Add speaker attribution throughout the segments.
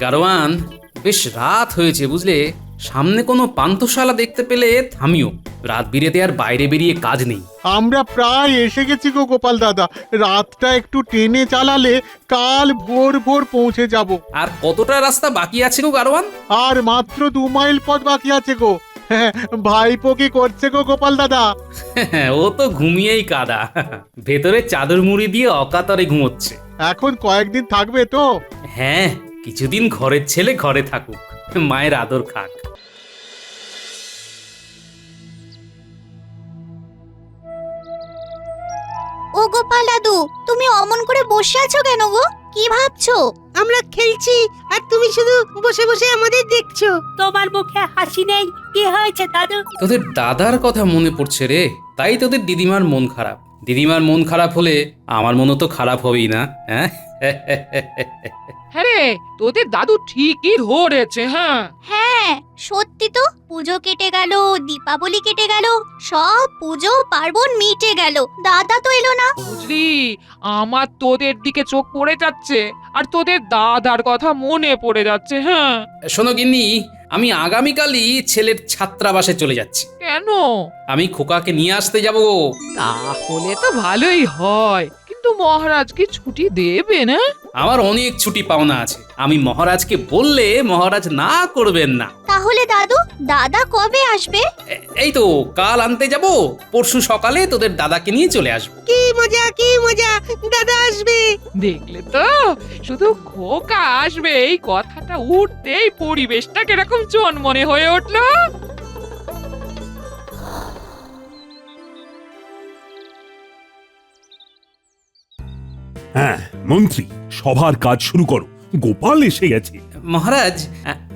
Speaker 1: গারোয়ান বেশ রাত হয়েছে বুঝলে? সামনে কোনো পান্থশালা দেখতে পেলে থামিও। রাত বিরেতে আর বাইরে বেরিয়ে কাজ নেই।
Speaker 2: আমরা প্রায় এসে গেছি গো গোপাল দাদা। রাতটা একটু টেনে চালালে কাল ভোর ভোর পৌঁছে যাব।
Speaker 1: আর কতটা রাস্তা বাকি আছে গো গারোয়ান?
Speaker 2: আর মাত্র দু মাইল পথ বাকি আছে গো। হ্যাঁ, ভাইপো কি করছে গো গোপাল দাদা?
Speaker 1: ও তো ঘুমিয়েই কাদা। ভেতরে চাদর মুড়ি দিয়ে অকাতরে ঘুমোচ্ছে।
Speaker 2: এখন কয়েকদিন থাকবে তো?
Speaker 1: হ্যাঁ কিছুদিন ঘরের ছেলে ঘরে থাকুক মায়ের আদর খাক।
Speaker 3: ও গোপাল দাদু তুমি অমন করে বসে আছো কেন গো? কি ভাবছ?
Speaker 4: আমরা খেলছি আর তুমি শুধু বসে বসে আমাদের দেখছ।
Speaker 5: তোমার মুখে হাসি নেই কি হয়েছে দাদু?
Speaker 1: তোদের দাদার কথা মনে পড়ছে রে তাই তোদের দিদিমার মন খারাপ। দিদিমার মন খারাপ হলে আমার মনও তো খারাপ হবেই না হ্যাঁ?
Speaker 6: হ্যাঁ রে তোদের দাদু ঠিকই ধরেছে হ্যাঁ।
Speaker 3: হ্যাঁ সত্যি তো পুজো কেটে গেল দীপাবলি কেটে গেল সব পুজো পার্বণ মিটে গেল দাদা তো এলো না।
Speaker 6: বুঝলি আমার তোদের দিকে চোখ পড়ে যাচ্ছে আর তোদের দাদার কথা মনে পড়ে যাচ্ছে হ্যাঁ।
Speaker 1: শোনো গিন্নি আমি আগামীকালই ছেলের ছাত্রাবাসে চলে যাচ্ছি।
Speaker 6: কেন?
Speaker 1: আমি খোকাকে নিয়ে আসতে যাব
Speaker 6: তাহলে তো ভালোই হয়। মহারাজ কি ছুটি দেবে না
Speaker 1: আমার অনেক ছুটি পাওনা আছে। আমি মহারাজকে বললে মহারাজ না করবেন না।
Speaker 3: তাহলে দাদু দাদা কবে আসবে?
Speaker 1: এ- এই তো কাল আনতে যাব পরশু সকালে তোদের দাদাকে নিয়ে চলে আসব।
Speaker 4: কি মজা কি মজা দাদা আসবে।
Speaker 6: দেখলে তো শুধু খোকা আসবে এই কথাটা উঠতেই পরিবেশটা কীরকম মনে হয়ে উঠল।
Speaker 7: হ্যাঁ মন্ত্রী সভার কাজ শুরু করো। গোপাল এসে গেছে।
Speaker 1: মহারাজ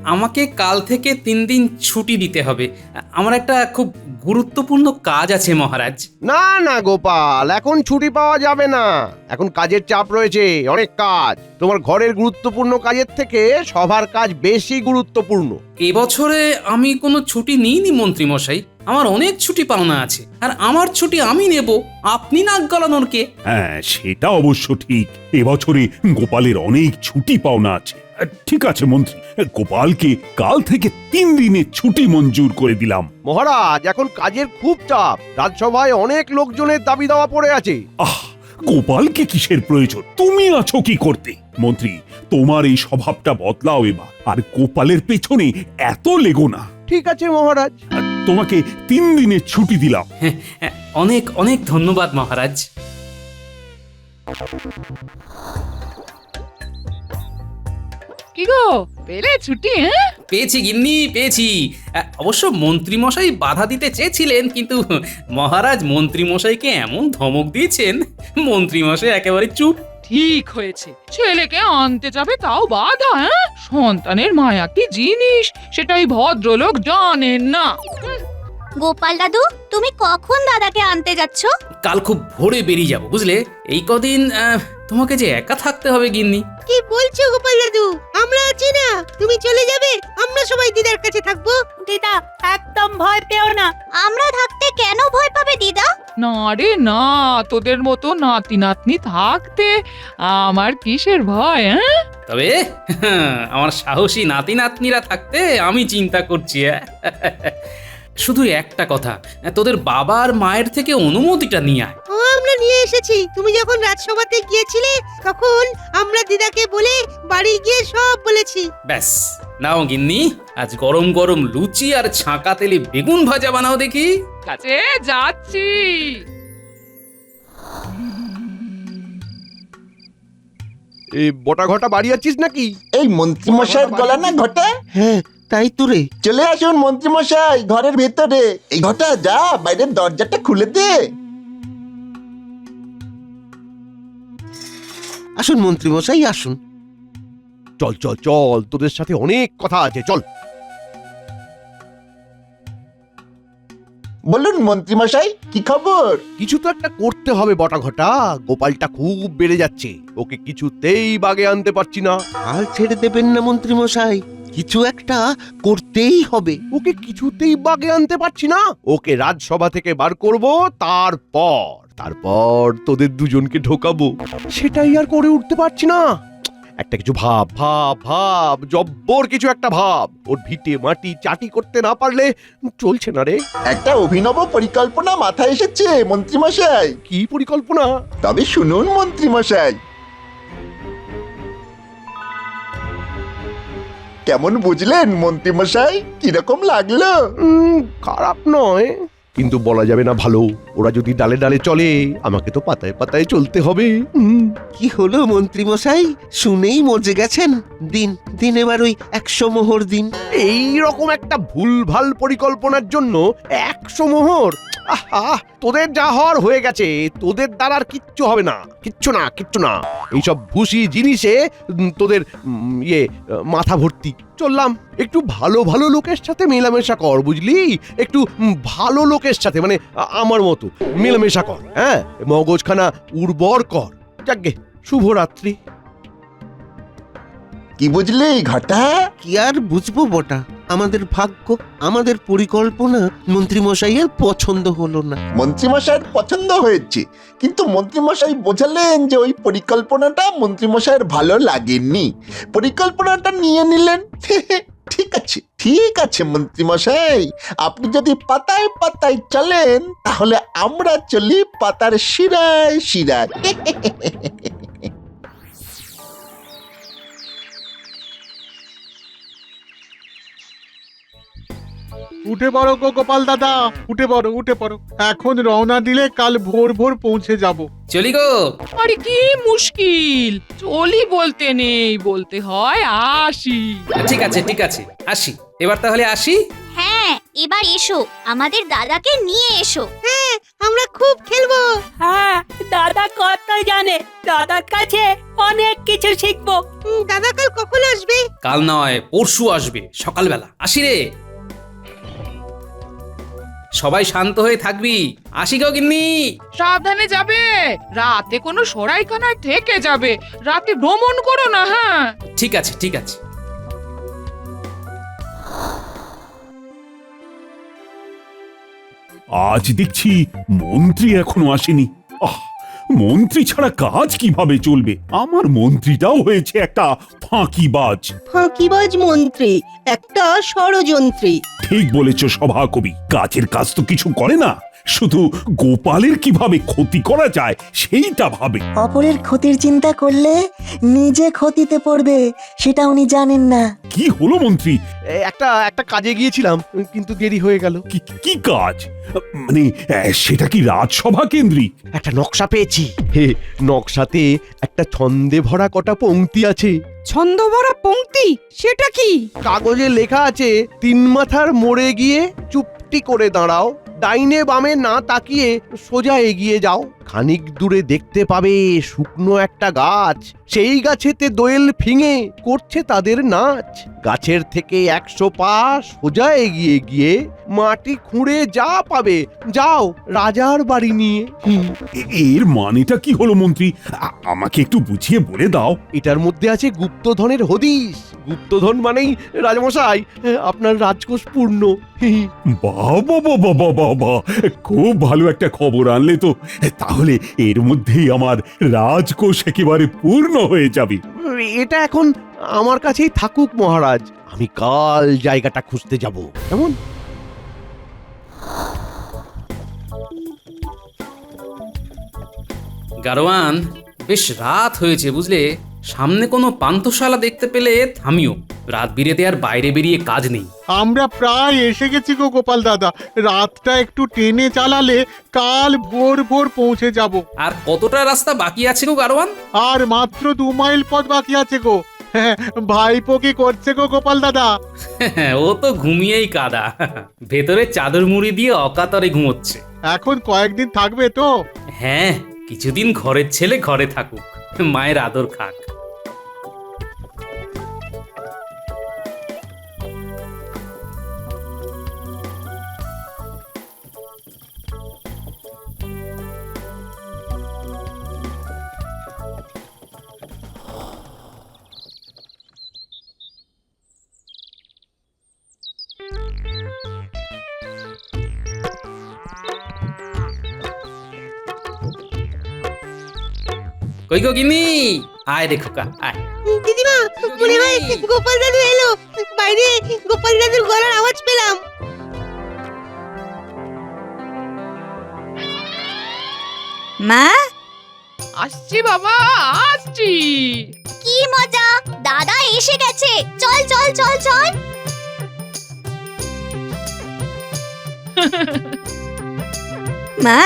Speaker 1: আমাকে কাল থেকে তিন দিন ছুটি দিতে হবে। আমার একটা খুব গুরুত্বপূর্ণ কাজ আছে মহারাজ।
Speaker 8: না না গোপাল এখন ছুটি পাওয়া যাবে না। এখন কাজের চাপ রয়েছে অনেক কাজ। তোমার ঘরের গুরুত্বপূর্ণ কাজের থেকে সভার কাজ বেশি গুরুত্বপূর্ণ।
Speaker 1: এবছরে আমি কোনো ছুটি নিইনি মন্ত্রী মশাই আমার অনেক ছুটি পাওনা আছে আর আমার ছুটি আমি নেব আপনি নাক গলানোর কে
Speaker 7: হ্যাঁ সেটা অবশ্য ঠিক। এবছরে গোপালের অনেক ছুটি পাওনা আছে। ঠিক আছে মন্ত্রী। গোপালকে কাল থেকে তিন দিনের ছুটি মঞ্জুর করে দিলাম।
Speaker 8: মহারাজ এখন কাজের খুব চাপ। রাজসভায় অনেক লোকজনের দাবি দেওয়া পড়ে আছে।
Speaker 7: আহ গোপালকে কিসের প্রয়োজন? তুমি আছো কি করতে? মন্ত্রী তোমার এই স্বভাবটা বদলাও এবার। আর গোপালের পেছনে এত লেগো না।
Speaker 8: ঠিক আছে মহারাজ।
Speaker 7: তোমাকে তিন দিনের ছুটি দিলাম।
Speaker 1: হ্যাঁ, অনেক অনেক ধন্যবাদ মহারাজ।
Speaker 6: কি গো পেলে ছুটি হ্যাঁ?
Speaker 1: পেয়েছি গিন্নি পেয়েছি। আ, অবশ্য মন্ত্রী মশাই বাধা দিতে চেয়েছিলেন কিন্তু মহারাজ মন্ত্রী মশাইকে এমন ধমক দিয়েছেন মন্ত্রী মশাই একেবারে চুপ
Speaker 6: ঠিক হয়েছে। ছেলেকে আনতে যাবে তাও বাধা হ্যাঁ? সন্তানের মায়া কি জিনিস? সেটাই ভদ্রলোক জানেন না।
Speaker 3: গোপাল দাদু তুমি কখন দাদাকে আনতে যাচ্ছ?
Speaker 1: কাল খুব ভোরে বেরিয়ে যাব বুঝলে? এই কদিন আহ, তোমাকে যে একা থাকতে হবে গিন্নি।
Speaker 4: কি বলছো গোপাল দাদু? আমরা আছি না। তুমি চলে যাবে আমরা সবাই দিদার কাছে থাকব।
Speaker 5: দিদা একদম ভয় পেও না।
Speaker 3: আমরা থাকতে কেন ভয় পাবে দিদা?
Speaker 6: না রে না তোদের মতো নাতি নাতনি থাকতে আমার কিসের ভয় হ্যাঁ?
Speaker 1: তবে আমার সাহসী নাতি নাতনিরা থাকতে আমি চিন্তা করছি হ্যাঁ। শুধু একটা কথা তোদের বাবা আর মায়ের থেকে অনুমতিটা নিয়ে আয়।
Speaker 4: ও আমরা নিয়ে এসেছি। তুমি যখন রাজসভাতে গিয়েছিলে তখন আমরা দিদাকে বলে বাড়ি গিয়ে সব বলেছি।
Speaker 1: ব্যাস। নাও গিন্নি আজ গরম গরম লুচি আর ছাঁকা তেলে বেগুন ভাজা বানাও দেখি।
Speaker 6: কাছে যাচ্ছি।
Speaker 8: এই বটা ঘটা বাড়ি আছিস নাকি?
Speaker 9: এই মন্ত্রীমশাইয়ের গলা না ঘটা?
Speaker 8: হ্যাঁ তাই তো রে।
Speaker 9: চলে আসুন মন্ত্রীমশাই ঘরের ভেতরে। এই ঘটা যা বাইরের দরজাটা খুলে দে।
Speaker 8: আসুন মন্ত্রী মশাই আসুন। চল চল চল তোদের সাথে অনেক কথা আছে চল।
Speaker 9: বলুন মন্ত্রীমশাই কি খবর?
Speaker 8: কিছু তো একটা করতে হবে বটা ঘটা গোপালটা খুব বেড়ে যাচ্ছে। ওকে কিছুতেই বাগে আনতে পারছি না।
Speaker 10: হাল ছেড়ে দেবেন না মন্ত্রী মশাই কিছু একটা করতেই হবে।
Speaker 8: ওকে কিছুতেই বাগে আনতে পারছি না। ওকে রাজসভা থেকে বার করব তারপর তারপর তোদের দুজনকে ঢোকাবো। সেটাই আর করে উঠতে পারছি না। একটা কিছু ভাব ভাব ভাব জব্বর কিছু একটা ভাব। ওর ভিটে মাটি চাটি করতে না পারলে চলছে না রে।
Speaker 9: একটা অভিনব পরিকল্পনা মাথায় এসেছে মন্ত্রীমশাই।
Speaker 8: কি পরিকল্পনা?
Speaker 9: তবে শুনুন মন্ত্রীমশাই। কেমন বুঝলেন মন্ত্রীমশাই? কীরকম লাগল?
Speaker 8: খারাপ নয়। কিন্তু বলা যাবে না ভালো। ওরা যদি ডালে ডালে চলে আমাকে তো পাতায় পাতায় চলতে হবে। উম,
Speaker 10: কি হলো মন্ত্রী মশাই শুনেই মজে গেছেন। দিন দিন এবার ওই একশো মোহর দিন।
Speaker 8: এই রকম একটা ভুলভাল পরিকল্পনার জন্য একশো মোহর? আহা তোদের যা হওয়ার হয়ে গেছে তোদের দ্বারা আর কিচ্ছু হবে না। কিচ্ছু না কিচ্ছু না। এইসব ভুসি জিনিসে উম, তোদের উম, ইয়ে আহ, মাথা ভর্তি। চললাম। একটু ভালো ভালো লোকের সাথে মেলামেশা কর বুঝলি? একটু ভালো লোকের সাথে মানে আমার মতো। মেলামেশা কর হ্যাঁ? মগজখানা উর্বর কর। যাকগে শুভরাত্রি।
Speaker 9: কি বুঝলি ঘটা
Speaker 10: কি আর বুঝব বটা? আমাদের ভাগ্য আমাদের পরিকল্পনা মন্ত্রী মশাইয়ের পছন্দ হলো না।
Speaker 9: মন্ত্রীমশাইয়ের পছন্দ হয়েছে কিন্তু মন্ত্রীমশাই বোঝালেন যে ওই পরিকল্পনাটা মন্ত্রীমশাইয়ের ভালো লাগেনি। পরিকল্পনাটা নিয়ে নিলেন ঠিক আছে ঠিক আছে মন্ত্রীমশাই। আপনি যদি পাতায় পাতায় চলেন, তাহলে আমরা চলি পাতার শিরায় শিরায়।
Speaker 2: উঠে পড়ো গো গোপাল দাদা উঠে পড়ো উঠে পড়ো। এখন রওনা দিলে কাল ভোর ভোর পৌঁছে যাব।
Speaker 1: চলি গো।
Speaker 6: আরে কি মুশকিল! চলি বলতে নেই বলতে হয় আসি।
Speaker 1: ঠিক আছে ঠিক আছে আসি। এবার তাহলে আসি?
Speaker 3: হ্যাঁ এবার এসো আমাদের দাদাকে নিয়ে এসো।
Speaker 4: হ্যাঁ আমরা খুব খেলব।
Speaker 5: হ্যাঁ দাদা কত জানে দাদার কাছে অনেক কিছু শিখব।
Speaker 4: দাদা কাল কখন আসবে?
Speaker 1: কাল নয় পরশু আসবে সকালবেলা। আসি রে। সবাই শান্ত হয়ে থাকবি। আসি গো গিন্নি।
Speaker 6: সাবধানে যাবে। রাতে কোনো সরাইখানায় থেকে যাবে। রাতে ভ্রমণ করো না হ্যাঁ?
Speaker 1: ঠিক আছে ঠিক আছে।
Speaker 7: আজ দেখছি মন্ত্রী এখনও আসেনি। আহ! মন্ত্রী ছাড়া কাজ কীভাবে চলবে? আমার মন্ত্রীটাও হয়েছে একটা ফাঁকিবাজ।
Speaker 4: ফাঁকিবাজ মন্ত্রী একটা ষড়যন্ত্রী।
Speaker 7: ঠিক বলেছ সভা কবি কাজের কাজ তো কিছু করে না। শুধু গোপালের কীভাবে ক্ষতি করা যায় সেইটা ভাবে।
Speaker 11: অপরের ক্ষতির চিন্তা করলে নিজে ক্ষতিতে পড়বে সেটা উনি জানেন না।
Speaker 7: কি হলো মন্ত্রী?
Speaker 8: এ, একটা একটা কাজে গিয়েছিলাম কিন্তু দেরি হয়ে গেল।
Speaker 7: কি কি কাজ? মানে আহ, সেটা কি রাজসভা কেন্দ্রিক?
Speaker 8: একটা নকশা পেয়েছি। হে নকশাতে একটা ছন্দে ভরা কটা পংক্তি আছে।
Speaker 4: ছন্দ ভরা পংক্তি? সেটা কি?
Speaker 8: কাগজে লেখা আছে তিন মাথার মোড়ে গিয়ে চুপটি করে দাঁড়াও। ডাইনে বামে না তাকিয়ে সোজা এগিয়ে যাও। খানিক দূরে দেখতে পাবে শুকনো একটা গাছ। সেই গাছেতে দোয়েল ফিঙে করছে তাদের নাচ। গাছের থেকে একশো পা সোজা এগিয়ে গিয়ে মাটি খুঁড়ে যা পাবে যাও রাজার বাড়ি নিয়ে।
Speaker 7: এ- এর মানেটা কি হলো মন্ত্রী? আ- আমাকে একটু বুঝিয়ে বলে দাও।
Speaker 8: এটার মধ্যে আছে গুপ্তধনের হদিশ। গুপ্তধন মানেই রাজমশাই আপনার রাজকোষ পূর্ণ।
Speaker 7: বাবা বাবা বাবা বাবা খুব ভালো একটা খবর আনলে তো তাহলে এর মধ্যেই আমার রাজকোষ একেবারে পূর্ণ হয়ে যাবে।
Speaker 8: এটা এখন আমার কাছেই থাকুক মহারাজ আমি কাল জায়গাটা খুঁজতে যাব। কেমন?
Speaker 1: গারোয়ান বেশ রাত হয়েছে বুঝলে? সামনে কোনো পান্থশালা দেখতে পেলে থামিও। রাত বিরেতে আর বাইরে বেরিয়ে কাজ নেই।
Speaker 2: আমরা প্রায় এসে গেছি গো গোপাল দাদা। রাতটা একটু টেনে চালালে কাল ভোর ভোর পৌঁছে যাব।
Speaker 1: আর কতটা রাস্তা বাকি আছে গো গারোয়ান?
Speaker 2: আর মাত্র দু মাইল পথ বাকি আছে গো। ভাইপো কি করছে গো গোপাল দাদা?
Speaker 1: ও তো ঘুমিয়েই কাদা। ভেতরে চাদর মুড়ি দিয়ে অকাতরে ঘুমোচ্ছে।
Speaker 2: এখন কয়েকদিন থাকবে তো?
Speaker 1: হ্যাঁ কিছুদিন ঘরের ছেলে ঘরে থাকুক। মায়ের আদর খাক। কই গো গিনি আয় রে খোকা আয়।
Speaker 4: দিদি মনে হয় গোপাল দাদু এলো। বাইরে গোপাল দাদুর গলার আওয়াজ পেলাম।
Speaker 5: মা?
Speaker 6: আসছি বাবা আসছি।
Speaker 3: কি মজা দাদা এসে গেছে। চল চল চল চল।
Speaker 5: মা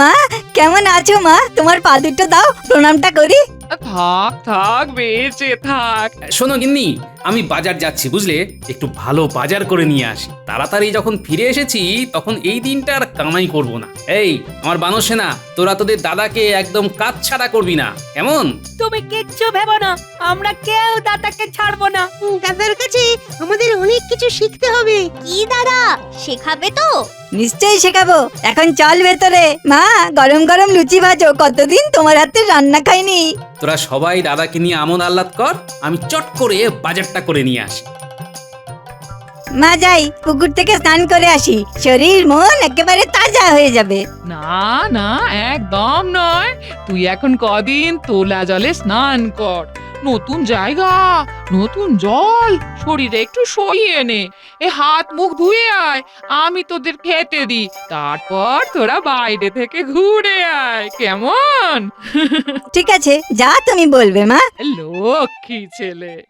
Speaker 5: মা কেমন আছো মা? তোমার পা দুটো দাও প্রণামটা করি।
Speaker 6: থাক থাক বেঁচে থাক।
Speaker 1: শোনো গিন্নি আমি বাজার যাচ্ছি বুঝলে? একটু ভালো বাজার করে নিয়ে আসি। তাড়াতাড়ি যখন ফিরে এসেছি তখন এই দিনটা আর কামাই করব না। এই আমার বানর সেনা তোরা তোদের দাদাকে একদম কাজ ছাড়া করবি না। কেমন?
Speaker 5: তুমি কিচ্ছু ভেবো না আমরা কেউ দাদাকে ছাড়বো না।
Speaker 4: দাদার কাছে আমাদের অনেক কিছু শিখতে হবে।
Speaker 3: কি দাদা শেখাবে তো?
Speaker 5: নিশ্চয়ই শেখাবো। এখন চল ভেতরে। মা গরম গরম লুচি ভাজো কতদিন তোমার হাতে রান্না খাইনি?
Speaker 1: তোরা সবাই দাদাকে নিয়ে আমন আহ্লাদ কর আমি চট করে বাজারটা করে নিয়ে আসি।
Speaker 5: মা যাই পুকুর থেকে স্নান করে আসি। শরীর মন একেবারে তাজা হয়ে যাবে।
Speaker 6: না না একদম নয়। তুই এখন কদিন তোলা জলে স্নান কর। নতুন জায়গা নতুন জল শরীরে একটু সইয়ে নে এ হাত মুখ ধুয়ে আয় আমি তোদের খেতে দিই। তারপর তোরা বাইরে থেকে ঘুরে আয় কেমন?
Speaker 5: ঠিক আছে যা তুমি বলবে মা।
Speaker 6: লক্ষ্মী ছেলে।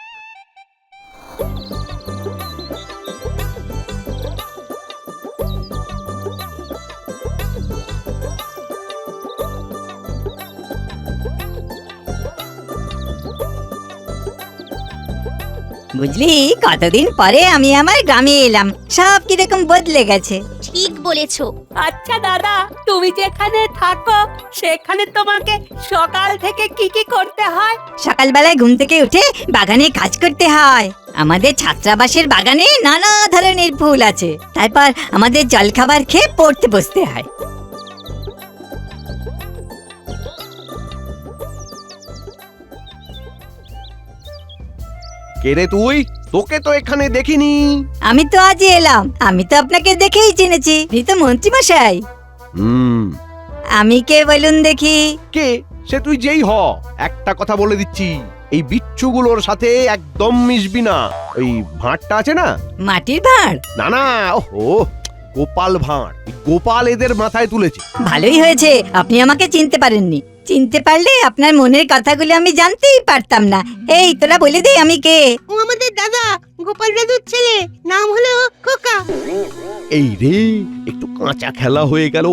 Speaker 5: বুঝলি? কতদিন পরে আমি আমার গ্রামে এলাম। সব কীরকম বদলে গেছে।
Speaker 3: ঠিক বলেছ।
Speaker 5: আচ্ছা দাদা তুমি যেখানে থাকো সেখানে তোমাকে সকাল থেকে কি কি করতে হয়? সকালবেলায় ঘুম থেকে উঠে বাগানে কাজ করতে হয়। আমাদের ছাত্রাবাসের বাগানে নানা ধরনের ফুল আছে। তারপর আমাদের জলখাবার খেয়ে পড়তে বসতে হয়।
Speaker 8: কে রে তুই? তোকে তো এখানে দেখিনি।
Speaker 5: আমি তো আজই এলাম। আমি তো আপনাকে দেখেই চিনেছি তো মন্ত্রী মশাই।
Speaker 8: হুম।
Speaker 5: আমি কে বলুন দেখি?
Speaker 8: কে? সে তুই যেই হ। একটা কথা বলে দিচ্ছি। এই বিচ্ছুগুলোর সাথে একদম মিশবি না। ওই ভাঁড়টা আছে না?
Speaker 5: মাটির ভাঁড়?
Speaker 8: না না ওহো। গোপাল ভাঁড়। এই গোপাল এদের মাথায় তুলেছে।
Speaker 5: ভালোই হয়েছে আপনি আমাকে চিনতে পারেননি। চিনতে পারলে আপনার মনের কথাগুলো আমি জানতেই পারতাম না। এই তোরা বলে দে আমি কে?
Speaker 4: ও আমাদের দাদা গোপাল দাদুর ছেলে। নাম হলো খোকা।
Speaker 8: এই রে একটু কাঁচা খেলা হয়ে গেল।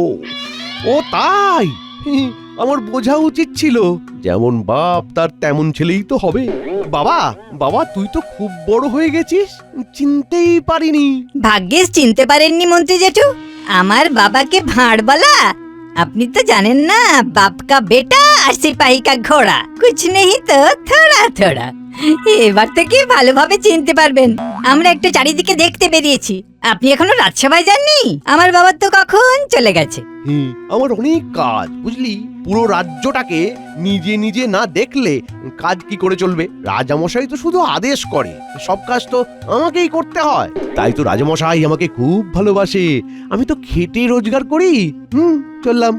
Speaker 8: ও তাই? হি, আমার বোঝা উচিত ছিল যেমন বাপ তার তেমন ছেলেই তো হবে। বাবা বাবা, তুই তো খুব বড় হয়ে গেছিস। চিনতেই পারিনি।
Speaker 5: ভাগ্যেশ চিনতে পারেননি মন্ত্রী জেঠু। আমার বাবাকে ভাঁড় বলা। আপনি তো জানেন না বাপকা বেটা আর সিপাহী কা ঘোড়া। কুছ নেই তো, থোড়া থোড়া। এবার থেকে ভালোভাবে চিনতে পারবেন। আমরা একটা চারিদিকে দেখতে বেরিয়েছি। আপনি এখনও রাজসভায় যাননি? আমার বাবার তো কখন চলে গেছে।
Speaker 8: হুম, আমার অনেক কাজ, বুঝলি? পুরো রাজ্যটাকে নিজে নিজে না দেখলে কাজ কি করে চলবে? রাজামশাই তো শুধু আদেশ করে, সব কাজ তো আমাকেই করতে হয়। তাই তো রাজামশাই আমাকে খুব ভালোবাসে। আমি তো খেটে রোজগার করি। হুম, চললাম।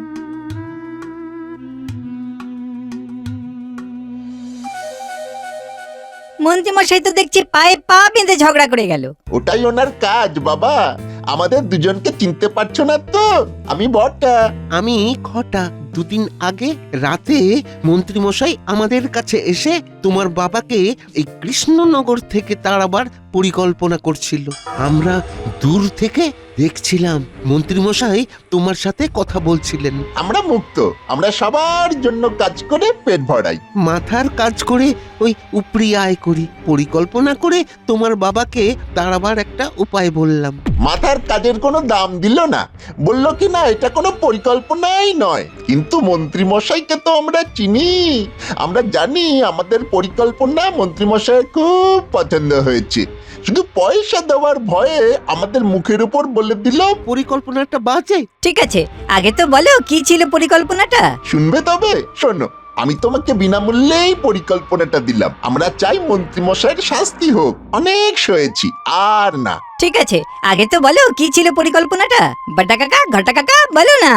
Speaker 5: মন্ত্রী মশাই তো দেখছি পায়ে পা বেঁধে ঝগড়া করে গেল।
Speaker 9: ওটাই ওনার কাজ বাবা। আমাদের দুজনকে চিনতে পারছ না তো? আমি বটটা
Speaker 10: আমি খটা দুদিন আগে রাতে মন্ত্রীমশাই আমাদের কাছে এসে তোমার বাবাকে এই কৃষ্ণনগর থেকে তাড়াবার পরিকল্পনা করছিল। আমরা দূর থেকে দেখছিলাম। মন্ত্রীমশাই তোমার সাথে কথা বলছিলেন।
Speaker 9: আমরা মুক্ত। আমরা সবার জন্য কাজ করে পেট ভরাই।
Speaker 10: মাথার কাজ করে ওই উপরি আয় করি। পরিকল্পনা করে তোমার বাবাকে তাড়াবার একটা উপায় বললাম।
Speaker 9: মাথার কাজের কোনো দাম দিল না। বলল কি না এটা কোনো পরিকল্পনাই নয়। কিন্তু মন্ত্রী মশাইকে তো আমরা চিনি। আমরা জানি আমাদের পরিকল্পনা মন্ত্রী মশাইয়ের খুব পছন্দ হয়েছে। শুধু পয়সা দেওয়ার ভয়ে আমাদের মুখের উপর বলে দিল
Speaker 10: পরিকল্পনাটা বাজে।
Speaker 5: ঠিক আছে আগে তো বলো কি ছিল পরিকল্পনাটা?
Speaker 9: শুনবে তবে? শোনো আমি তোমাকে বিনামূল্যেই পরিকল্পনাটা দিলাম। আমরা চাই মন্ত্রী মশাইয়ের শাস্তি হোক। অনেক সয়েছি আর না।
Speaker 5: ঠিক আছে আগে তো বলো কি ছিল পরিকল্পনাটা? বাটা কাকা ঘটা কাকা বলো না।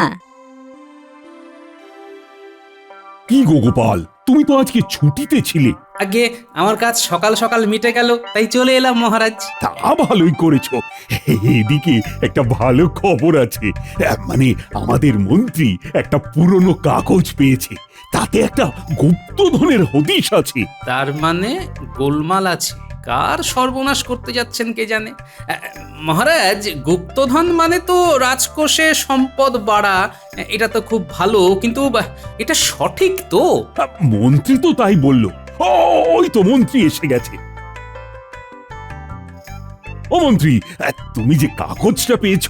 Speaker 7: কি গো গোপাল তুমি তো আজকে ছুটিতে ছিলে।
Speaker 1: আগে আমার কাজ সকাল সকাল মিটে গেল তাই চলে এলাম মহারাজ।
Speaker 7: তা ভালোই করেছ। এদিকে একটা ভালো খবর আছে। মানে আমাদের মন্ত্রী একটা পুরনো কাগজ পেয়েছে। তাতে একটা গুপ্তধনের হদিশ আছে।
Speaker 1: তার মানে গোলমাল আছে। কার সর্বনাশ করতে যাচ্ছেন কে জানে? মহারাজ গুপ্তধন মানে তো রাজকোষে সম্পদ বাড়া। এটা তো খুব ভালো কিন্তু এটা সঠিক তো।
Speaker 7: মন্ত্রী তো তাই বলল। ওই তো মন্ত্রী এসে গেছে। ও মন্ত্রী তুমি যে কাগজটা পেয়েছ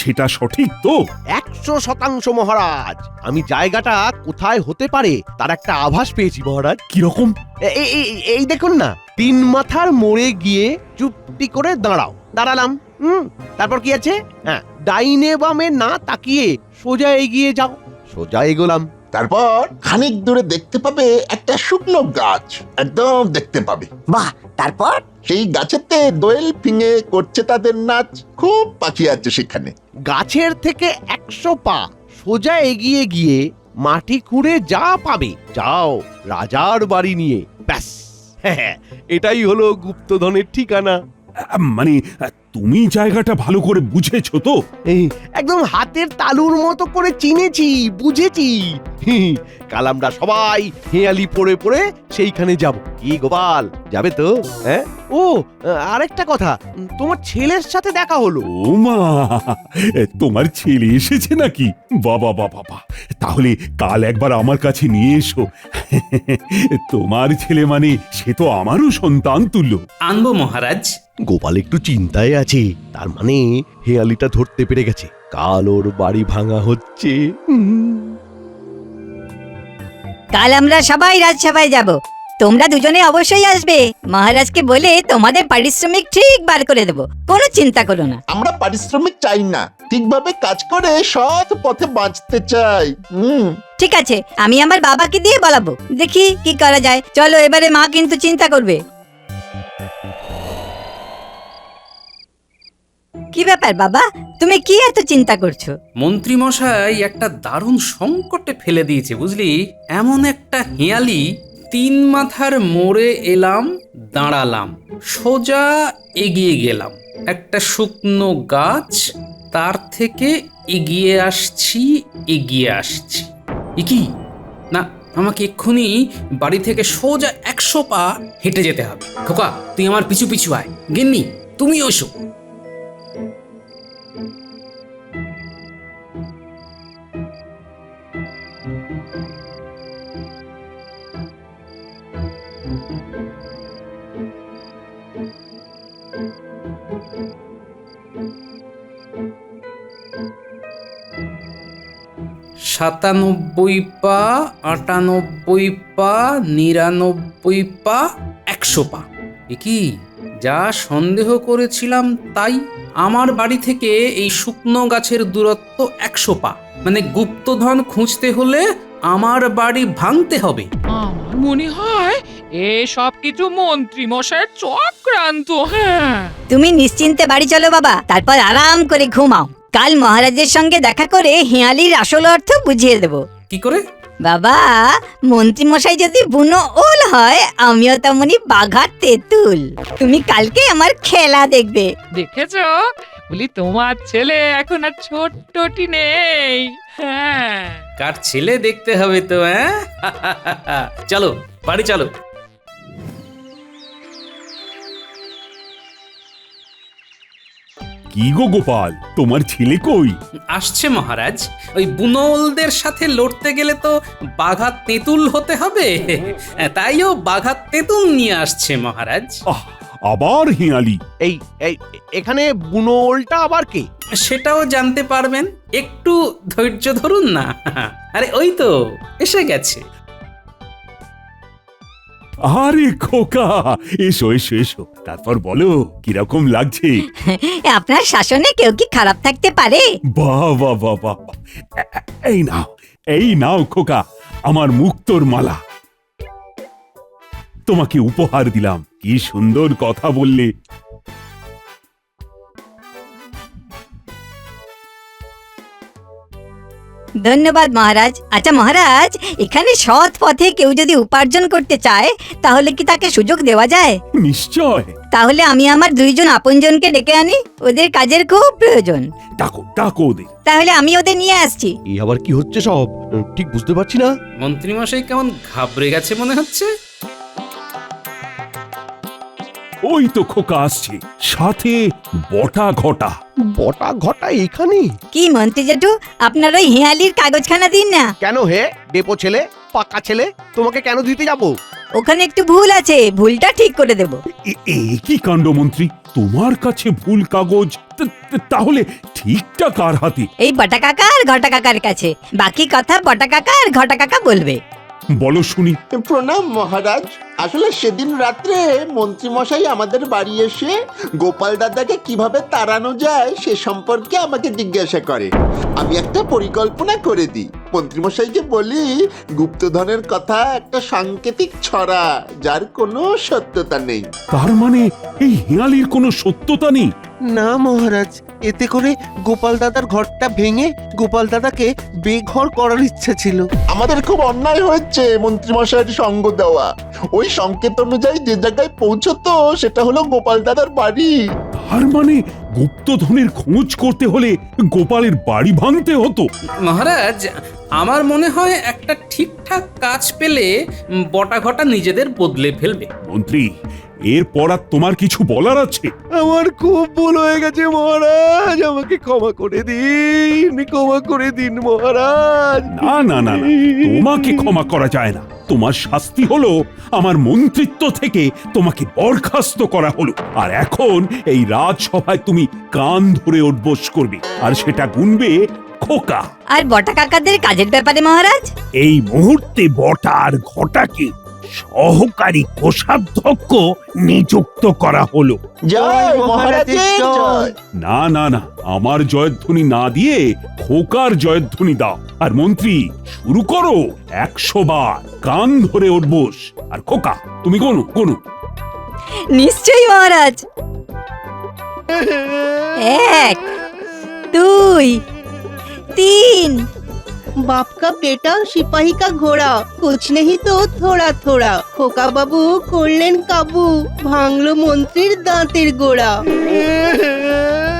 Speaker 7: সেটা সঠিক তো?
Speaker 8: একশো শতাংশ মহারাজ। আমি জায়গাটা কোথায় হতে পারে তার একটা আভাস পেয়েছি মহারাজ।
Speaker 7: কীরকম
Speaker 8: এই দেখুন না তিন মাথার মোড়ে গিয়ে চুপটি করে দাঁড়াও। দাঁড়ালাম হুম তারপর কি আছে? হ্যাঁ ডাইনে বামে না তাকিয়ে সোজা এগিয়ে যাও। সোজা এগোলাম।
Speaker 9: তারপর খানিক দূরে দেখতে পাবে একটা শুকনো গাছ। একদম দেখতে পাবে।
Speaker 11: বাহ তারপর?
Speaker 9: সেই গাছেতে দোয়েল ফিঙে করছে তাদের নাচ। খুব পাখি আছে সেখানে।
Speaker 8: গাছের থেকে একশো পা সোজা এগিয়ে গিয়ে মাটি খুঁড়ে যা পাবে যাও রাজার বাড়ি নিয়ে। ব্যাস। হ্যাঁ এটাই হলো গুপ্তধনের ঠিকানা।
Speaker 7: মানে তুমি জায়গাটা ভালো করে বুঝেছ তো?
Speaker 8: এই, একদম হাতের তালুর মতো করে চিনেছি বুঝেছি। হি, কাল আমরা সবাই হেয়ালি পড়ে পড়ে সেইখানে যাব। কি গোপাল যাবে তো? হ্যাঁ? ও আরেকটা কথা উম, তোমার ছেলের সাথে দেখা হলো।
Speaker 7: ও মা তোমার ছেলে এসেছে নাকি? বাবা বাবা বাবা তাহলে কাল একবার আমার কাছে নিয়ে এসো। তোমার ছেলে মানে সে তো আমারও সন্তান তুল্য।
Speaker 1: আনব মহারাজ।
Speaker 8: গোপাল একটু চিন্তায় আছে। তার মানে হেয়ালিটা ধরতে পেরে গেছে। কাল ওর বাড়ি ভাঙা হচ্ছে।
Speaker 5: কাল আমরা সবাই রাজসভায় যাব। তোমরা দুজনে অবশ্যই আসবে। মহারাজকে বলে তোমাদের পারিশ্রমিক ঠিক বার করে দেবো। কোনো চিন্তা করো না।
Speaker 9: আমরা পারিশ্রমিক চাই না। ঠিকভাবে কাজ করে সৎ পথে বাঁচতে চাই। হুম।
Speaker 5: ঠিক আছে আমি আমার বাবাকে দিয়ে বলাবো। দেখি কি করা যায়। চলো এবারে মা কিন্তু চিন্তা করবে। কি ব্যাপার, বাবা? তুমি কি এত চিন্তা করছ?
Speaker 1: মন্ত্রীমশাই একটা দারুণ সংকটে ফেলে দিয়েছে, বুঝলি? এমন একটা হেয়ালি তিন মাথার মোড়ে এলাম, দাঁড়ালাম, সোজা এগিয়ে গেলাম। একটা শুকনো গাছ, তার থেকে এগিয়ে আসছি এগিয়ে আসছি। কি? না, আমাকে এক্ষুনি বাড়ি থেকে সোজা একশো পা হেঁটে যেতে হবে। খোকা, তুই আমার পিছু পিছু আয়। গিন্নি তুমি ওসো সাতানব্বই পা আটানব্বই পা নিরানব্বই পা একশো পা। এ কি যা সন্দেহ করেছিলাম তাই আমার বাড়ি থেকে এই শুকনো গাছের দূরত্ব একশো পা। মানে গুপ্তধন খুঁজতে হলে আমার বাড়ি ভাঙতে হবে।
Speaker 6: আমার মনে হয় এ সব কিছু মন্ত্রী মশাইয়ের চক্রান্ত হ্যাঁ।
Speaker 5: তুমি নিশ্চিন্তে বাড়ি চলো বাবা তারপর আরাম করে ঘুমাও। কাল মহারাজের সঙ্গে দেখা করে হেয়ালির আসল অর্থ বুঝিয়ে দেব।
Speaker 1: কি করে?
Speaker 5: বাবা মন্ত্রী মশাই যদি বুনো ওল হয় আমিও তেমনি বাঘা তেঁতুল। তুমি কালকে আমার খেলা দেখবে।
Speaker 6: দেখেছ? বলি তোমার ছেলে এখন আর ছোট্টটি নেই। হ্যাঁ।
Speaker 1: কার ছেলে দেখতে হবে তো হ্যাঁ? চলো বাড়ি চলো।
Speaker 7: কি গো গোপাল? তোমার ছেলে কই?
Speaker 1: আসছে মহারাজ ওই বুনোলদের সাথে লড়তে গেলে তো বাঘা তেঁতুল হতে হবে। তাইও বাঘা তেঁতুল নিয়ে আসছে মহারাজ।
Speaker 7: আহ আবার হিয়ালি।
Speaker 8: এই এই এখানে বুনোলটা আবার কে?
Speaker 1: সেটাও জানতে পারবেন একটু ধৈর্য ধরুন না। আরে ওই তো এসে গেছে।
Speaker 7: আরে খোকা এসো এসো এসো। তারপর বলো কীরকম লাগছে?
Speaker 5: আপনার শাসনে কেউ কি খারাপ থাকতে পারে?
Speaker 7: বাহ বাহ বাহ বাহ। বাহ। এ- এ- এই নাও এই নাও খোকা আমার মুক্তোর মালা। তোমাকে উপহার দিলাম। কি সুন্দর কথা বললে।
Speaker 5: ধন্যবাদ মহারাজ। আচ্ছা মহারাজ এখানে সৎ পথে কেউ যদি উপার্জন করতে চায় তাহলে কি তাকে সুযোগ দেওয়া যায়?
Speaker 7: নিশ্চয়।
Speaker 5: তাহলে আমি আমার দুইজন আপনজনকে ডেকে আনি ওদের কাজের খুব প্রয়োজন।
Speaker 7: ডাকো ডাকো ওদের।
Speaker 5: তাহলে আমি ওদের নিয়ে আসছি।
Speaker 8: এই আবার কি হচ্ছে সব? ঠিক বুঝতে পারছি না।
Speaker 1: মন্ত্রীমশাই কেমন ঘাবড়ে গেছে মনে হচ্ছে?
Speaker 7: ওই তো খোকা আসছে। সাথে বটা ঘটা।
Speaker 8: বটা ঘটা এখানে
Speaker 5: কি মন্ত্রী জেঠু আপনার ওই হেয়ালির কাগজখানা দিন না।
Speaker 8: কেন হে? ডেপো ছেলে? পাকা ছেলে? তোমাকে কেন দিতে যাব?
Speaker 5: ওখানে একটু ভুল আছে ভুলটা ঠিক করে দেব।
Speaker 7: এ এ কি কাণ্ড মন্ত্রী? তোমার কাছে ভুল কাগজ তা- তা- তাহলে ঠিকটা কার হাতে?
Speaker 5: এই বটা কাকা আর ঘটা কাকার কাছে। বাকি কথা বটা কাকা আর ঘটা কাকা বলবে।
Speaker 7: বলো শুনি।
Speaker 9: প্রণাম মহারাজ। আসলে সেদিন রাত্রে মন্ত্রীমশাই আমাদের বাড়ি এসে গোপাল দাদাকে কীভাবে তাড়ানো যায় সে সম্পর্কে আমাকে জিজ্ঞাসা করে। আমি একটা পরিকল্পনা করে দিই। মন্ত্রীমশাইকে বলি গুপ্তধনের কথা একটা সাংকেতিক ছড়া যার কোনো সত্যতা নেই।
Speaker 7: তার মানে এই হেঁয়ালির কোনো সত্যতা নেই?
Speaker 10: না মহারাজ এতে করে গোপাল দাদার ঘরটা ভেঙে গোপাল দাদাকে বেঘর করার ইচ্ছা ছিল।
Speaker 9: আমাদের খুব অন্যায় হয়েছে মন্ত্রীমশাইয়ের সঙ্গ দেওয়া। ওই সংকেত অনুযায়ী যে জায়গায় পৌঁছতো সেটা হলো গোপাল দাদার বাড়ি।
Speaker 7: তার মানে গুপ্তধনের খোঁজ করতে হলে গোপালের বাড়ি ভাঙতে হতো।
Speaker 1: মহারাজ আমার মনে হয় একটা ঠিকঠাক কাজ পেলে বটাঘটা বটা ঘটা নিজেদের বদলে ফেলবে।
Speaker 7: মন্ত্রী এরপর আর তোমার কিছু বলার আছে?
Speaker 8: আমার খুব ভুল হয়ে গেছে মহারাজ। আমাকে ক্ষমা করে দিন ক্ষমা করে দিন মহারাজ।
Speaker 7: না না না না। তোমাকে ক্ষমা করা যায় না। তোমার শাস্তি হলো আমার মন্ত্রিত্ব থেকে তোমাকে বরখাস্ত করা হলো। আর এখন এই রাজসভায় তুমি কান ধরে উঠবোস করবে আর সেটা গুনবে খোকা।
Speaker 5: আর বটা কাকাদের কাজের ব্যাপারে মহারাজ?
Speaker 7: এই মুহূর্তে বটা আর ঘটাকে সহকারী কোষাধ্যক্ষ নিযুক্ত করা হলো।
Speaker 9: জয় মহারাজের জয়।
Speaker 7: না না না আমার জয়ধ্বনি না দিয়ে খোকার জয়ধ্বনি দাও। আর মন্ত্রী শুরু করো একশো বার কান ধরে উঠবোস আর খোকা তুমি কোনো কোনো
Speaker 5: নিশ্চয়ই মহারাজ। এক দুই তিন
Speaker 4: बाप का बेटा सिपाही का घोड़ा कुछ नहीं तो थोड़ा थोड़ा খোকা বাবু করলেন কাবু ভাঙলো মন্ত্রীর দাঁতের গোড়া